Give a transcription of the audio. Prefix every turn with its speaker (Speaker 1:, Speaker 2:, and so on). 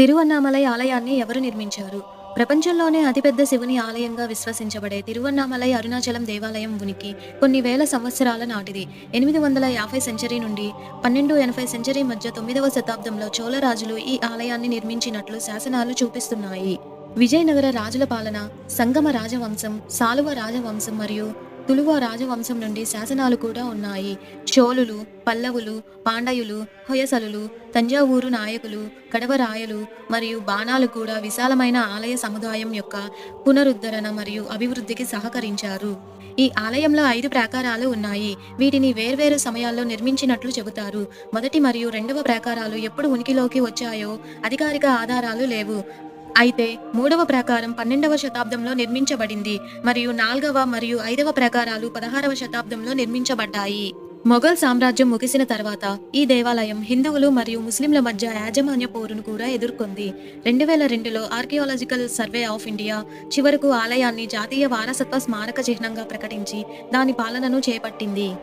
Speaker 1: తిరువన్నామలై ఆలయాన్ని ఎవరు నిర్మించారు? ప్రపంచంలోనే అతిపెద్ద శివుని ఆలయంగా విశ్వసించబడే తిరువన్నామలై అరుణాచలం దేవాలయం ఉనికి కొన్ని వేల సంవత్సరాల నాటిది. ఎనిమిది వందల యాభై సెంచరీ నుండి పన్నెండు ఎనభై సెంచరీ మధ్య తొమ్మిదవ శతాబ్దంలో చోళరాజులు ఈ ఆలయాన్ని నిర్మించినట్లు శాసనాలు చూపిస్తున్నాయి. విజయనగర రాజుల పాలన సంగమ రాజవంశం సాలువ రాజవంశం మరియు తులువ రాజవంశం నుండి శాసనాలు కూడా ఉన్నాయి. చోళులు పల్లవులు పాండయులు హొయసలులు తంజావూరు నాయకులు కడవరాయలు మరియు బాణాలు కూడా విశాలమైన ఆలయ సముదాయం యొక్క పునరుద్ధరణ మరియు అభివృద్ధికి సహకరించారు. ఈ ఆలయంలో ఐదు ప్రాకారాలు ఉన్నాయి. వీటిని వేర్వేరు సమయాల్లో నిర్మించినట్లు చెబుతారు. మొదటి మరియు రెండవ ప్రాకారాలు ఎప్పుడు ఉనికిలోకి వచ్చాయో అధికారిక ఆధారాలు లేవు. అయితే మూడవ ప్రాకారం పన్నెండవ శతాబ్దంలో నిర్మించబడింది మరియు నాల్గవ మరియు ఐదవ ప్రాకారాలు పదహారవ శతాబ్దంలో నిర్మించబడ్డాయి. మొఘల్ సామ్రాజ్యం ముగిసిన తర్వాత ఈ దేవాలయం హిందువులు మరియు ముస్లింల మధ్య యాజమాన్య పోరును కూడా ఎదుర్కొంది. రెండు వేల రెండులో ఆర్కియాలజికల్ సర్వే ఆఫ్ ఇండియా చివరకు ఆలయాన్ని జాతీయ వారసత్వ స్మారక చిహ్నంగా ప్రకటించి దాని పాలనను చేపట్టింది.